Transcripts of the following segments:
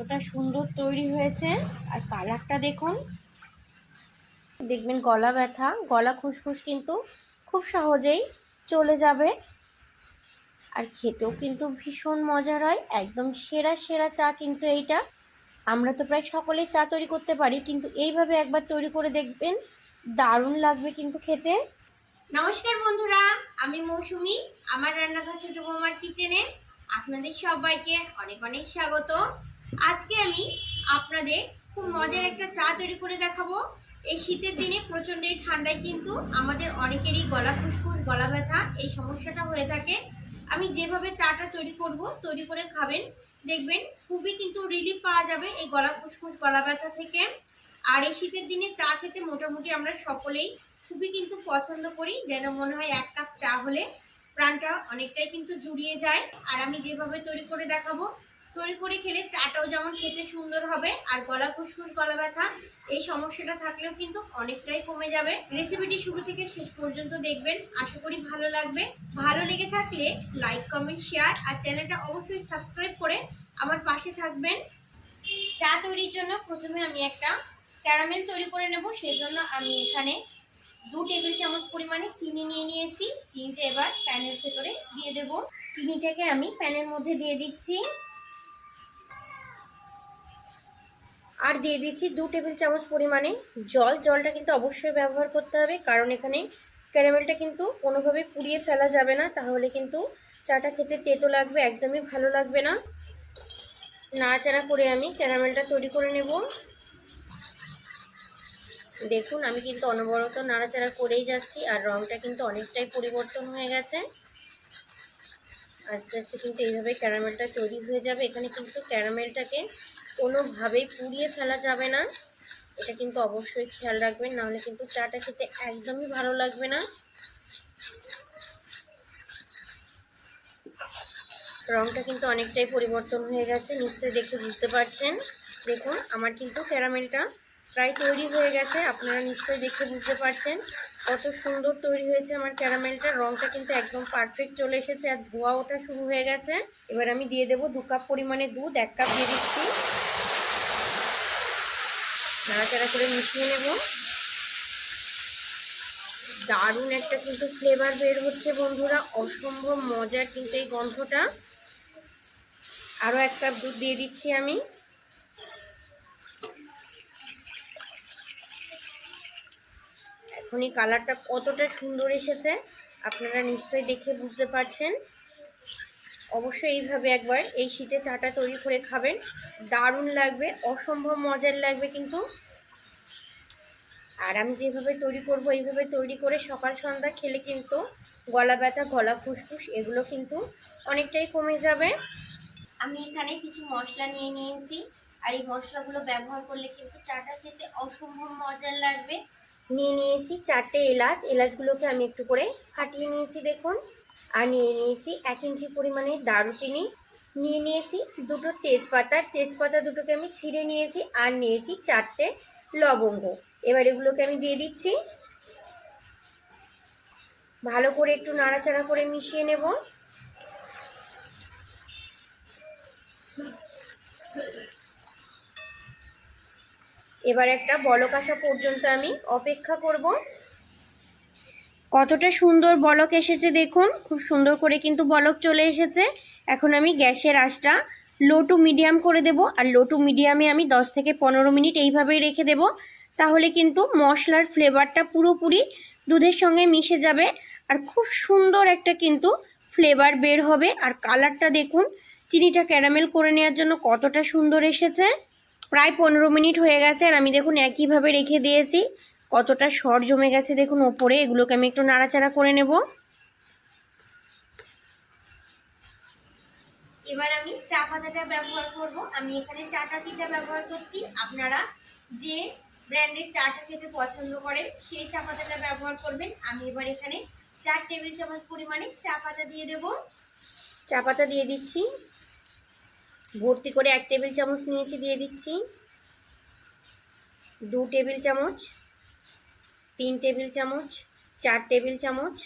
কতটা সুন্দর তৈরি হয়েছে। আর কালারটা দেখুন। দেখবেন গলা ব্যথা, গলা খুসখুস কিন্তু খুব সহজেই চলে যাবে। আর খেতেও কিন্তু ভীষণ মজার হয়, একদম সেরা সেরা চা কিন্তু এইটা। আমরা তো প্রায় সকলেই চা তৈরি করতে পারি, কিন্তু এইভাবে একবার তৈরি করে দেখবেন দারুণ লাগবে কিন্তু খেতে। নমস্কার বন্ধুরা, আমি মৌসুমি, আমার রান্নাঘর ছোট বৌমার কিচেনে। আপনাদের সবাইকে অনেক অনেক স্বাগত। আজকে আমি আপনাদের খুব মজার একটা চা তৈরি করে দেখাবো। এই শীতের দিনে প্রচণ্ড এই ঠান্ডায় কিন্তু আমাদের অনেকেরই গলা ফুসফুস, গলা ব্যথা, এই সমস্যাটা হয়ে থাকে। আমি যেভাবে চাটা তৈরি করব, তৈরি করে খাবেন, দেখবেন খুবই কিন্তু রিলিফ পাওয়া যাবে এই গলা ফুসফুস, গলা ব্যথা থেকে। আর এই শীতের দিনে চা খেতে মোটামুটি আমরা সকলেই খুবই কিন্তু পছন্দ করি, যেন মনে হয় এক কাপ চা হলে প্রাণটা অনেকটাই কিন্তু জুড়িয়ে যায়। আর আমি যেভাবে তৈরি করে দেখাবো তৈরি করে খেলে চাটাও যেমন খেতে সুন্দর হবে, আর গলা ফুসফুস গলা ব্যথা, এই সমস্যাটা থাকলেও কিন্তু অনেকটাই কমে যাবে। রেসিপিটি শুরু থেকে শেষ পর্যন্ত দেখবেন, আশা করি ভালো লাগবে। ভালো লেগে থাকলে লাইক কমেন্ট শেয়ার আর চ্যানেলটা অবশ্যই সাবস্ক্রাইব করে আমার পাশে থাকবেন। চা তৈরির জন্য প্রথমে আমি একটা ক্যারামেল তৈরি করে নেব, সেজন্য আমি এখানে দু টেবিল চামচ পরিমাণে চিনি নিয়ে নিয়েছি। চিনিটা এবার প্যানের ভেতরে দিয়ে দেব। চিনিটাকে আমি প্যানের মধ্যে দিয়ে দিচ্ছি। আর দিয়ে দিচ্ছি দু টেবিল চামচ পরিমাণে জল। জলটা কিন্তু অবশ্যই ব্যবহার করতে হবে, কারণ এখানে ক্যারামেলটা কিন্তু কোনোভাবে পুড়িয়ে ফেলা যাবে না। তাহলে কিন্তু চাটা খেতে তেতো লাগবে, একদমই ভালো লাগবে না। নাড়াচাড়া করে আমি ক্যারামেলটা তৈরি করে নেব। দেখুন, আমি কিন্তু অনবরত নাড়াচাড়া করেই যাচ্ছি, আর রঙটা কিন্তু অনেকটাই পরিবর্তন হয়ে গেছে। আস্তে আস্তে কিন্তু এইভাবে ক্যারামেলটা তৈরি হয়ে যাবে। এখানে কিন্তু ক্যারামেলটাকে কোনোভাবেই পুড়িয়ে ফেলা যাবে না। এটা কিন্তু অবশ্যই খেয়াল রাখবেন, নাহলে কিন্তু চাটা খেতে একদমই ভালো লাগবে না। রঙটা কিন্তু অনেকটাই পরিবর্তন হয়ে গেছে, নিশ্চয়ই দেখে বুঝতে পারছেন। দেখুন, আমার কিন্তু ক্যারামেলটা প্রায় তৈরি হয়ে গেছে, আপনারা নিশ্চয়ই দেখে বুঝতে পারছেন। কত সুন্দর তৈরি হয়েছে আমার ক্যারামেলটা রঙটা কিন্তু একদম পারফেক্ট চলে এসেছে আর ধোয়া ওঠা শুরু হয়ে গেছে। এবার আমি দিয়ে দেবো দু কাপ পরিমাণে দুধ, এক কাপ দিয়ে দিচ্ছি। নাড়াচাড়া করে মিশিয়ে নেব। দারুণ একটা কিন্তু ফ্লেভার বের হচ্ছে বন্ধুরা। অসম্ভব মজার কিন্তু এই গন্ধটা। আরও এক কাপ দুধ দিয়ে দিচ্ছি আমি। এখনই কালারটা কতটা সুন্দর এসেছে, আপনারা নিশ্চয়ই দেখে বুঝতে পারছেন। অবশ্যই এইভাবে একবার এই শীতে চাটা তৈরি করে খাবেন। দারুণ লাগবে, অসম্ভব মজার লাগবে কিন্তু। আর আমি যেভাবে তৈরি করব, এইভাবে তৈরি করে সকাল সন্ধ্যা খেলে কিন্তু গলা ব্যথা, গলা ফুসফুস এগুলো কিন্তু অনেকটাই কমে যাবে। আমি এখানে কিছু মশলা নিয়ে নিয়েছি। আর এই মশলাগুলো ব্যবহার করলে কিন্তু চাটা খেতে অসম্ভব মজার লাগবে। নিয়ে নিয়েছি চারটে এলাচ। এলাচগুলোকে আমি একটু করে ফাটিয়ে নিয়েছি দেখুন। আর নিয়ে নিয়েছি এক ইঞ্চি পরিমাণে দারুচিনি। নিয়ে নিয়েছি দুটো তেজপাতা। তেজপাতা দুটোকে আমি ছিঁড়ে নিয়েছি আর নিয়েছি চারটে লবঙ্গ। এবার এগুলোকে আমি দিয়ে দিচ্ছি। ভালো করে একটু নাড়াচাড়া করে মিশিয়ে নেব। এবার একটা বলক আসা পর্যন্ত আমি অপেক্ষা করব। কতটা সুন্দর বলক এসেছে দেখুন, খুব সুন্দর করে কিন্তু বলক চলে এসেছে। এখন আমি গ্যাসের আঁচটা লো টু মিডিয়াম করে দেব আর লো টু মিডিয়ামে আমি 10 থেকে পনেরো মিনিট এইভাবেই রেখে দেব। তাহলে কিন্তু মশলার ফ্লেভারটা পুরোপুরি দুধের সঙ্গে মিশে যাবে আর খুব সুন্দর একটা কিন্তু ফ্লেভার বের হবে। আর কালারটা দেখুন, চিনিটা ক্যারামেল করে নেওয়ার জন্য কতটা সুন্দর এসেছে। প্রায় পনেরো মিনিট হয়ে গেছে আর আমি দেখুন একইভাবে রেখে দিয়েছি। কতটা সর জমে গেছে দেখুন ওপরে, এগুলোকে আমি একটু নাড়াচাড়া করে নেব। এবার আমি চা পাতাটা ব্যবহার করব। আমি এখানে চাটা টিটা ব্যবহার করছি। আপনারা যে ব্র্যান্ডের চাটা খেতে পছন্দ করেন সেই চা পাতাটা ব্যবহার করবেন। আমি এবার এখানে চার টেবিল চামচ পরিমাণে চা পাতা দিয়ে দেব। চা পাতা দিয়ে দিচ্ছি। ভর্তি করে এক টেবিল চামচ নিয়েছি, দিয়ে দিচ্ছি। দু টেবিল চামচ, তিন টেবিল চামচ, চার টেবিল চামচ।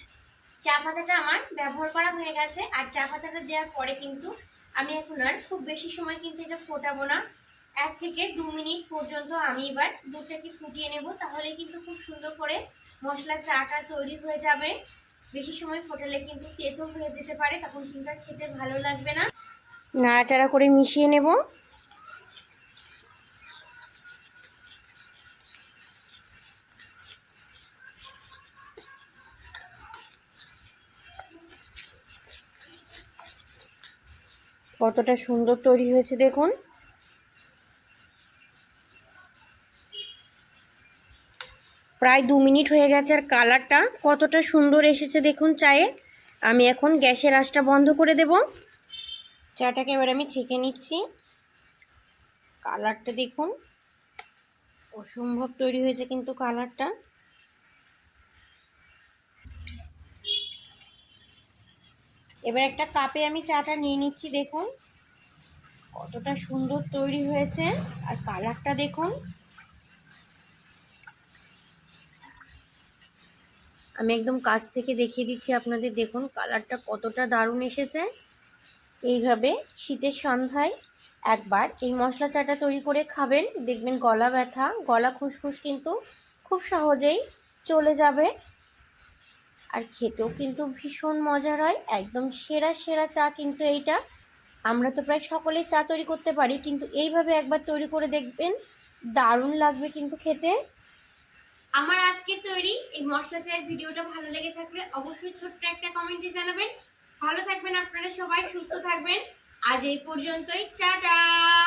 চা পাতাটা আমার ব্যবহার করা হয়ে গেছে, আর চা পাতাটা দেওয়ার পরে কিন্তু আমি এখন আর খুব বেশি সময় কিন্তু এটা ফোটাবো না। এক থেকে দু মিনিট পর্যন্ত আমি এবার দুধটাকে ফুটিয়ে নেব, তাহলে কিন্তু খুব সুন্দর করে মশলা চাটা তৈরি হয়ে যাবে। বেশি সময় ফোটালে কিন্তু তেতো হয়ে যেতে পারে, তখন কিন্তু খেতে ভালো লাগবে না। নাড়াচাড়া করে মিশিয়ে নেব। কতটা সুন্দর তৈরি হয়েছে দেখুন। প্রায় দু মিনিট হয়ে গেছে আর কালারটা কতটা সুন্দর এসেছে দেখুন চায়ে। আমি এখন গ্যাসের আঁচটা বন্ধ করে দেব। চাটাকে এবার আমি ছেঁকে নিচ্ছি। কালারটা দেখুন। অসম্ভব তৈরি হয়েছে কিন্তু কালারটা। এবার একটা কাপে আমি চাটা নিয়ে নিচ্ছি, দেখুন। কতটা সুন্দর তৈরি হয়েছে। আর কালারটা দেখুন। আমি একদম কাছ থেকে দেখিয়ে দিচ্ছি আপনাদের, দেখুন, কালারটা কতটা দারুণ এসেছে। এইভাবে শীতের সন্ধ্যায় একবার এই মশলা চাটা তৈরি করে খাবেন। দেখবেন গলা ব্যথা, গলা খুসখুস কিন্তু খুব সহজেই চলে যাবে। আর খেতেও কিন্তু ভীষণ মজার হয়, একদম সেরা সেরা চা কিন্তু এইটা। আমরা তো প্রায় সকলেই চা তৈরি করতে পারি, কিন্তু এইভাবে একবার তৈরি করে দেখবেন দারুণ লাগবে কিন্তু খেতে। আমার আজকে তৈরি এই মশলা চায়ের ভিডিওটা ভালো লেগে থাকলে অবশ্যই ছোট্ট একটা কমেন্টে জানাবেন। ভালো থাকবেন আপনারা সবাই সুস্থ থাকবেন। আজ এই পর্যন্তই। টাটা!